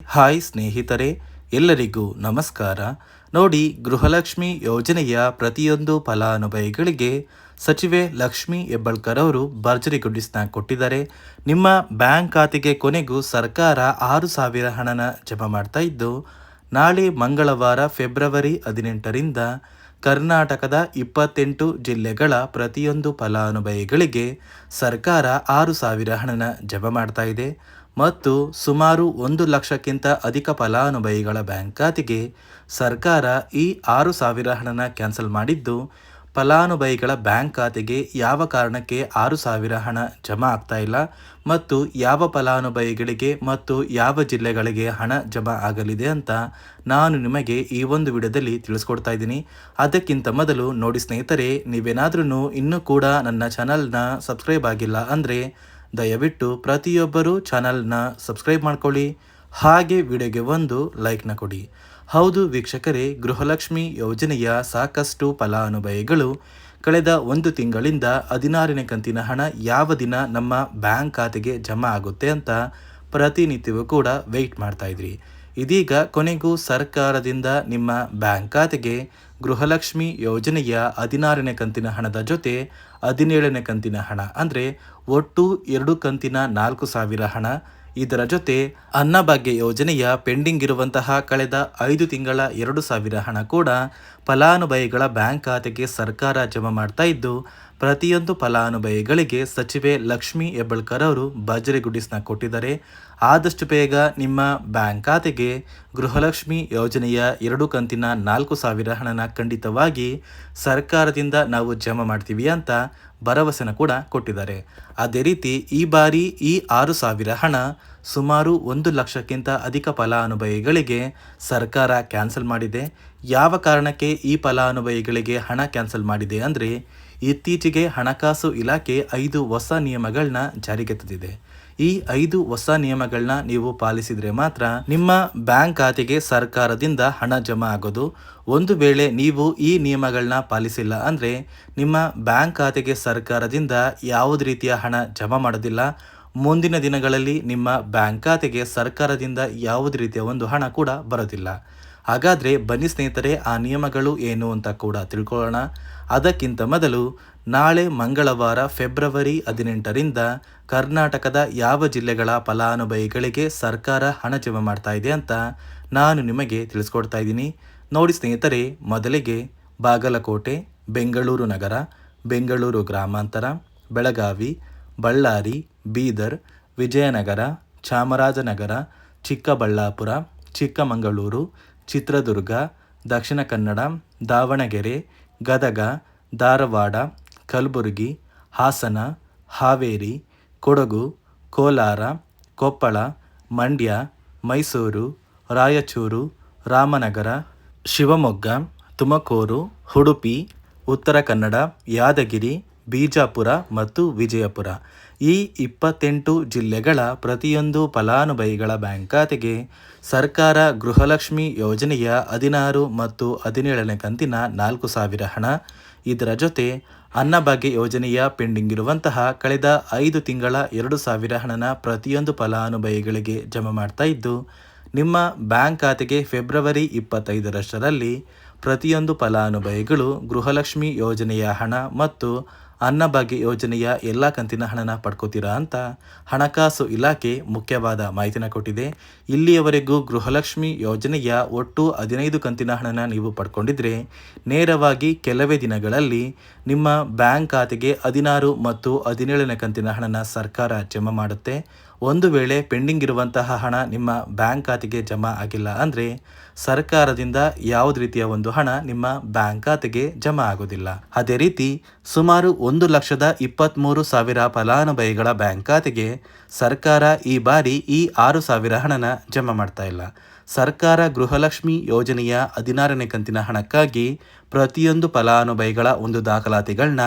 Hi ಸ್ನೇಹಿತರೆ, ಎಲ್ಲರಿಗೂ ನಮಸ್ಕಾರ. ನೋಡಿ, ಗೃಹಲಕ್ಷ್ಮಿ ಯೋಜನೆಯ ಪ್ರತಿಯೊಂದು ಫಲಾನುಭವಿಗಳಿಗೆ ಸಚಿವೆ ಲಕ್ಷ್ಮಿ ಹೆಬ್ಬಾಳ್ಕರ್ ಅವರು ಭರ್ಜರಿ ಗುಡ್ಡಿಸ್ನ ಕೊಟ್ಟಿದ್ದಾರೆ. ನಿಮ್ಮ ಬ್ಯಾಂಕ್ ಖಾತೆಗೆ ಕೊನೆಗೂ ಸರ್ಕಾರ ಆರು ಸಾವಿರ ಹಣನ ಜಮಾ ಮಾಡ್ತಾ ಇದ್ದು, ನಾಳೆ ಮಂಗಳವಾರ ಫೆಬ್ರವರಿ ಹದಿನೆಂಟರಿಂದ ಕರ್ನಾಟಕದ ಇಪ್ಪತ್ತೆಂಟು ಜಿಲ್ಲೆಗಳ ಪ್ರತಿಯೊಂದು ಫಲಾನುಭವಿಗಳಿಗೆ ಸರ್ಕಾರ ಆರು ಸಾವಿರ ಹಣನ ಜಮಾ ಮಾಡ್ತಾ ಇದೆ. ಮತ್ತು ಸುಮಾರು ಒಂದು ಲಕ್ಷಕ್ಕಿಂತ ಅಧಿಕ ಫಲಾನುಭವಿಗಳ ಬ್ಯಾಂಕ್ ಖಾತೆಗೆ ಸರ್ಕಾರ ಈ ಆರು ಸಾವಿರ ಹಣನ ಕ್ಯಾನ್ಸಲ್ ಮಾಡಿದ್ದು, ಫಲಾನುಭವಿಗಳ ಬ್ಯಾಂಕ್ ಖಾತೆಗೆ ಯಾವ ಕಾರಣಕ್ಕೆ ಆರು ಸಾವಿರ ಹಣ ಜಮಾ ಆಗ್ತಾ ಇಲ್ಲ ಮತ್ತು ಯಾವ ಫಲಾನುಭವಿಗಳಿಗೆ ಮತ್ತು ಯಾವ ಜಿಲ್ಲೆಗಳಿಗೆ ಹಣ ಜಮಾ ಆಗಲಿದೆ ಅಂತ ನಾನು ನಿಮಗೆ ಈ ಒಂದು ವಿಡಿಯೋದಲ್ಲಿ ತಿಳಿಸ್ಕೊಡ್ತಾ ಇದ್ದೀನಿ. ಅದಕ್ಕಿಂತ ಮೊದಲು ನೋಡಿ ಸ್ನೇಹಿತರೆ, ನೀವೇನಾದ್ರೂ ಇನ್ನೂ ಕೂಡ ನನ್ನ ಚಾನಲ್ನ ಸಬ್ಸ್ಕ್ರೈಬ್ ಆಗಿಲ್ಲ ಅಂದರೆ ದಯವಿಟ್ಟು ಪ್ರತಿಯೊಬ್ಬರೂ ಚಾನಲ್ನ ಸಬ್ಸ್ಕ್ರೈಬ್ ಮಾಡ್ಕೊಳ್ಳಿ, ಹಾಗೆ ವಿಡಿಯೋಗೆ ಒಂದು ಲೈಕ್ನ ಕೊಡಿ. ಹೌದು ವೀಕ್ಷಕರೇ, ಗೃಹಲಕ್ಷ್ಮಿ ಯೋಜನೆಯ ಸಾಕಷ್ಟು ಫಲಾನುಭವಿಗಳು ಕಳೆದ ಒಂದು ತಿಂಗಳಿಂದ ಹದಿನಾರನೇ ಕಂತಿನ ಹಣ ಯಾವ ದಿನ ನಮ್ಮ ಬ್ಯಾಂಕ್ ಖಾತೆಗೆ ಜಮಾ ಆಗುತ್ತೆ ಅಂತ ಪ್ರತಿನಿತ್ಯವೂ ಕೂಡ ವೆಯ್ಟ್ ಮಾಡ್ತಾ ಇದ್ರಿ. ಇದೀಗ ಕೊನೆಗೂ ಸರ್ಕಾರದಿಂದ ನಿಮ್ಮ ಬ್ಯಾಂಕ್ ಖಾತೆಗೆ ಗೃಹಲಕ್ಷ್ಮಿ ಯೋಜನೆಯ ಹದಿನಾರನೇ ಕಂತಿನ ಹಣದ ಜೊತೆ ಹದಿನೇಳನೇ ಕಂತಿನ ಹಣ, ಅಂದರೆ ಒಟ್ಟು ಎರಡು ಕಂತಿನ ನಾಲ್ಕು ಸಾವಿರ ಹಣ ಇದರ ಜೊತೆ ಅನ್ನಭಾಗ್ಯ ಯೋಜನೆಯ ಪೆಂಡಿಂಗ್ ಇರುವಂತಹ ಕಳೆದ ಐದು ತಿಂಗಳ ಎರಡು ಸಾವಿರ ಹಣ ಕೂಡ ಫಲಾನುಭವಿಗಳ ಬ್ಯಾಂಕ್ ಖಾತೆಗೆ ಸರ್ಕಾರ ಜಮಾ ಮಾಡ್ತಾ ಇದ್ದು, ಪ್ರತಿಯೊಂದು ಫಲಾನುಭವಿಗಳಿಗೆ ಸಚಿವೆ ಲಕ್ಷ್ಮಿ ಹೆಬ್ಬಳ್ಕರ್ ಅವರು ಬಜರಿ ಗುಡಿಸ್ನ ಕೊಟ್ಟಿದ್ದಾರೆ. ಆದಷ್ಟು ಬೇಗ ನಿಮ್ಮ ಬ್ಯಾಂಕ್ ಖಾತೆಗೆ ಗೃಹಲಕ್ಷ್ಮಿ ಯೋಜನೆಯ ಎರಡು ಕಂತಿನ ನಾಲ್ಕು ಸಾವಿರ ಹಣನ ಖಂಡಿತವಾಗಿ ಸರ್ಕಾರದಿಂದ ನಾವು ಜಮಾ ಮಾಡ್ತೀವಿ ಅಂತ ಭರವಸೆನ ಕೂಡ ಕೊಟ್ಟಿದ್ದಾರೆ. ಅದೇ ರೀತಿ ಈ ಬಾರಿ ಈ ಆರು ಸಾವಿರ ಹಣ ಸುಮಾರು ಒಂದು ಲಕ್ಷಕ್ಕಿಂತ ಅಧಿಕ ಫಲಾನುಭವಿಗಳಿಗೆ ಸರ್ಕಾರ ಕ್ಯಾನ್ಸಲ್ ಮಾಡಿದೆ. ಯಾವ ಕಾರಣಕ್ಕೆ ಈ ಫಲಾನುಭವಿಗಳಿಗೆ ಹಣ ಕ್ಯಾನ್ಸಲ್ ಮಾಡಿದೆ ಅಂದರೆ ಇತ್ತೀಚೆಗೆ ಹಣಕಾಸು ಇಲಾಖೆ ಐದು ಹೊಸ ನಿಯಮಗಳನ್ನ ಜಾರಿಗೆ ತಂದಿದೆ. ಈ ಐದು ಹೊಸ ನಿಯಮಗಳನ್ನ ನೀವು ಪಾಲಿಸಿದರೆ ಮಾತ್ರ ನಿಮ್ಮ ಬ್ಯಾಂಕ್ ಖಾತೆಗೆ ಸರ್ಕಾರದಿಂದ ಹಣ ಜಮಾ ಆಗೋದು. ಒಂದು ವೇಳೆ ನೀವು ಈ ನಿಯಮಗಳನ್ನ ಪಾಲಿಸಿಲ್ಲ ಅಂದರೆ ನಿಮ್ಮ ಬ್ಯಾಂಕ್ ಖಾತೆಗೆ ಸರ್ಕಾರದಿಂದ ಯಾವುದೇ ರೀತಿಯ ಹಣ ಜಮಾ ಮಾಡೋದಿಲ್ಲ. ಮುಂದಿನ ದಿನಗಳಲ್ಲಿ ನಿಮ್ಮ ಬ್ಯಾಂಕ್ ಖಾತೆಗೆ ಸರ್ಕಾರದಿಂದ ಯಾವುದೇ ರೀತಿಯ ಒಂದು ಹಣ ಕೂಡ ಬರೋದಿಲ್ಲ. ಹಾಗಾದರೆ ಬನ್ನಿ ಸ್ನೇಹಿತರೆ, ಆ ನಿಯಮಗಳು ಏನು ಅಂತ ಕೂಡ ತಿಳ್ಕೊಳ್ಳೋಣ. ಅದಕ್ಕಿಂತ ಮೊದಲು ನಾಳೆ ಮಂಗಳವಾರ ಫೆಬ್ರವರಿ ಹದಿನೆಂಟರಿಂದ ಕರ್ನಾಟಕದ ಯಾವ ಜಿಲ್ಲೆಗಳ ಫಲಾನುಭವಿಗಳಿಗೆ ಸರ್ಕಾರ ಹಣ ಜಮೆ ಮಾಡ್ತಾ ಇದೆ ಅಂತ ನಾನು ನಿಮಗೆ ತಿಳಿಸ್ಕೊಡ್ತಾ ಇದ್ದೀನಿ. ನೋಡಿ ಸ್ನೇಹಿತರೆ, ಮೊದಲಿಗೆ ಬಾಗಲಕೋಟೆ, ಬೆಂಗಳೂರು ನಗರ, ಬೆಂಗಳೂರು ಗ್ರಾಮಾಂತರ, ಬೆಳಗಾವಿ, ಬಳ್ಳಾರಿ, ಬೀದರ್, ವಿಜಯನಗರ, ಚಾಮರಾಜನಗರ, ಚಿಕ್ಕಬಳ್ಳಾಪುರ, ಚಿಕ್ಕಮಗಳೂರು ಚಿತ್ರದುರ್ಗ, ದಕ್ಷಿಣ ಕನ್ನಡ, ದಾವಣಗೆರೆ, ಗದಗ, ಧಾರವಾಡ, ಕಲಬುರಗಿ, ಹಾಸನ, ಹಾವೇರಿ, ಕೊಡಗು, ಕೋಲಾರ, ಕೊಪ್ಪಳ, ಮಂಡ್ಯ, ಮೈಸೂರು, ರಾಯಚೂರು, ರಾಮನಗರ, ಶಿವಮೊಗ್ಗ, ತುಮಕೂರು, ಉಡುಪಿ, ಉತ್ತರ ಕನ್ನಡ, ಯಾದಗಿರಿ ಬಿಜಾಪುರ ಮತ್ತು ವಿಜಯಪುರ. ಈ ಇಪ್ಪತ್ತೆಂಟು ಜಿಲ್ಲೆಗಳ ಪ್ರತಿಯೊಂದು ಫಲಾನುಭವಿಗಳ ಬ್ಯಾಂಕ್ ಖಾತೆಗೆ ಸರ್ಕಾರ ಗೃಹಲಕ್ಷ್ಮಿ ಯೋಜನೆಯ ಹದಿನಾರು ಮತ್ತು ಹದಿನೇಳನೇ ಕಂತಿನ ನಾಲ್ಕು ಸಾವಿರ ಹಣ. ಇದರ ಜೊತೆ ಅನ್ನಭಾಗ್ಯ ಯೋಜನೆಯ ಪೆಂಡಿಂಗ್ ಇರುವಂತಹ ಕಳೆದ ಐದು ತಿಂಗಳ ಎರಡು ಸಾವಿರ ಹಣನ ಪ್ರತಿಯೊಂದು ಫಲಾನುಭವಿಗಳಿಗೆ ಜಮಾ ಮಾಡ್ತಾ ಇದ್ದು, ನಿಮ್ಮ ಬ್ಯಾಂಕ್ ಖಾತೆಗೆ ಫೆಬ್ರವರಿ ಇಪ್ಪತ್ತೈದರಷ್ಟರಲ್ಲಿ ಪ್ರತಿಯೊಂದು ಫಲಾನುಭವಿಗಳು ಗೃಹಲಕ್ಷ್ಮಿ ಯೋಜನೆಯ ಹಣ ಮತ್ತು ಅನ್ನಭಾಗ್ಯ ಯೋಜನೆಯ ಎಲ್ಲ ಕಂತಿನ ಹಣನ ಪಡ್ಕೋತೀರಾ ಅಂತ ಹಣಕಾಸು ಇಲಾಖೆ ಮುಖ್ಯವಾದ ಮಾಹಿತಿನ ಕೊಟ್ಟಿದೆ. ಇಲ್ಲಿಯವರೆಗೂ ಗೃಹಲಕ್ಷ್ಮಿ ಯೋಜನೆಯ ಒಟ್ಟು ಹದಿನೈದು ಕಂತಿನ ಹಣನ ನೀವು ಪಡ್ಕೊಂಡಿದ್ರೆ ನೇರವಾಗಿ ಕೆಲವೇ ದಿನಗಳಲ್ಲಿ ನಿಮ್ಮ ಬ್ಯಾಂಕ್ ಖಾತೆಗೆ ಹದಿನಾರು ಮತ್ತು ಹದಿನೇಳನೇ ಕಂತಿನ ಹಣನ ಸರ್ಕಾರ ಜಮಾ ಮಾಡುತ್ತೆ. ಒಂದು ವೇಳೆ ಪೆಂಡಿಂಗ್ ಇರುವಂತಹ ಹಣ ನಿಮ್ಮ ಬ್ಯಾಂಕ್ ಖಾತೆಗೆ ಜಮಾ ಆಗಿಲ್ಲ ಅಂದರೆ ಸರ್ಕಾರದಿಂದ ಯಾವುದೇ ರೀತಿಯ ಒಂದು ಹಣ ನಿಮ್ಮ ಬ್ಯಾಂಕ್ ಖಾತೆಗೆ ಜಮಾ ಆಗೋದಿಲ್ಲ. ಅದೇ ರೀತಿ ಸುಮಾರು ಒಂದು ಲಕ್ಷದ ಇಪ್ಪತ್ತ್ಮೂರು ಸಾವಿರ ಫಲಾನುಭವಿಗಳ ಬ್ಯಾಂಕ್ ಖಾತೆಗೆ ಸರ್ಕಾರ ಈ ಬಾರಿ ಈ ಆರು ಸಾವಿರ ಹಣನ ಜಮಾ ಮಾಡ್ತಾ ಇಲ್ಲ. ಸರ್ಕಾರ ಗೃಹಲಕ್ಷ್ಮಿ ಯೋಜನೆಯ ಹದಿನಾರನೇ ಕಂತಿನ ಹಣಕ್ಕಾಗಿ ಪ್ರತಿಯೊಂದು ಫಲಾನುಭವಿಗಳ ಒಂದು ದಾಖಲಾತಿಗಳನ್ನ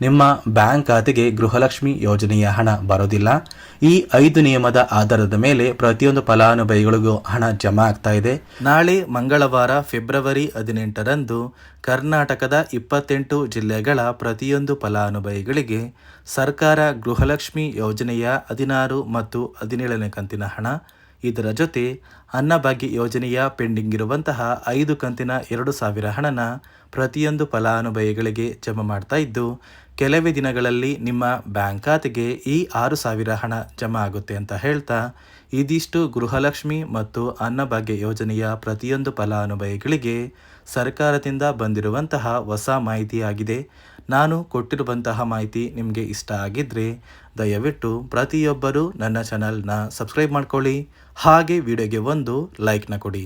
ನಿಮ್ಮ ಬ್ಯಾಂಕ್ ಖಾತೆಗೆ ಗೃಹಲಕ್ಷ್ಮಿ ಯೋಜನೆಯ ಹಣ ಬರೋದಿಲ್ಲ. ಈ ಐದು ನಿಯಮದ ಆಧಾರದ ಮೇಲೆ ಪ್ರತಿಯೊಂದು ಫಲಾನುಭವಿಗಳಿಗೂ ಹಣ ಜಮಾ ಆಗ್ತಾ ಇದೆ. ನಾಳೆ ಮಂಗಳವಾರ ಫೆಬ್ರವರಿ ಹದಿನೆಂಟರಂದು ಕರ್ನಾಟಕದ ಇಪ್ಪತ್ತೆಂಟು ಜಿಲ್ಲೆಗಳ ಪ್ರತಿಯೊಂದು ಫಲಾನುಭವಿಗಳಿಗೆ ಸರ್ಕಾರ ಗೃಹಲಕ್ಷ್ಮಿ ಯೋಜನೆಯ ಹದಿನಾರು ಮತ್ತು ಹದಿನೇಳನೇ ಕಂತಿನ ಹಣ ಇದರ ಜೊತೆ ಅನ್ನಭಾಗ್ಯ ಯೋಜನೆಯ ಪೆಂಡಿಂಗ್ ಇರುವಂತಹ ಐದು ಕಂತಿನ ಎರಡು ಸಾವಿರ ಹಣನ ಪ್ರತಿಯೊಂದು ಫಲಾನುಭವಿಗಳಿಗೆ ಜಮಾ ಮಾಡ್ತಾ ಇದ್ದು, ಕೆಲವೇ ದಿನಗಳಲ್ಲಿ ನಿಮ್ಮ ಬ್ಯಾಂಕ್ ಖಾತೆಗೆ ಈ ಆರು ಸಾವಿರ ಹಣ ಜಮಾ ಆಗುತ್ತೆ ಅಂತ ಹೇಳ್ತಾ ಇದಿಷ್ಟು ಗೃಹಲಕ್ಷ್ಮಿ ಮತ್ತು ಅನ್ನಭಾಗ್ಯ ಯೋಜನೆಯ ಪ್ರತಿಯೊಂದು ಫಲಾನುಭವಿಗಳಿಗೆ ಸರ್ಕಾರದಿಂದ ಬಂದಿರುವಂತಹ ಹೊಸ ಮಾಹಿತಿಯಾಗಿದೆ. ನಾನು ಕೊಟ್ಟಿರುವಂತಹ ಮಾಹಿತಿ ನಿಮಗೆ ಇಷ್ಟ ಆಗಿದ್ದರೆ ದಯವಿಟ್ಟು ಪ್ರತಿಯೊಬ್ಬರೂ ನನ್ನ ಚಾನಲ್ನ ಸಬ್ಸ್ಕ್ರೈಬ್ ಮಾಡ್ಕೊಳ್ಳಿ. ಹಾಗೆ ವಿಡಿಯೋಗೆ ಒಂದು ಲೈಕ್ನ ಕೊಡಿ.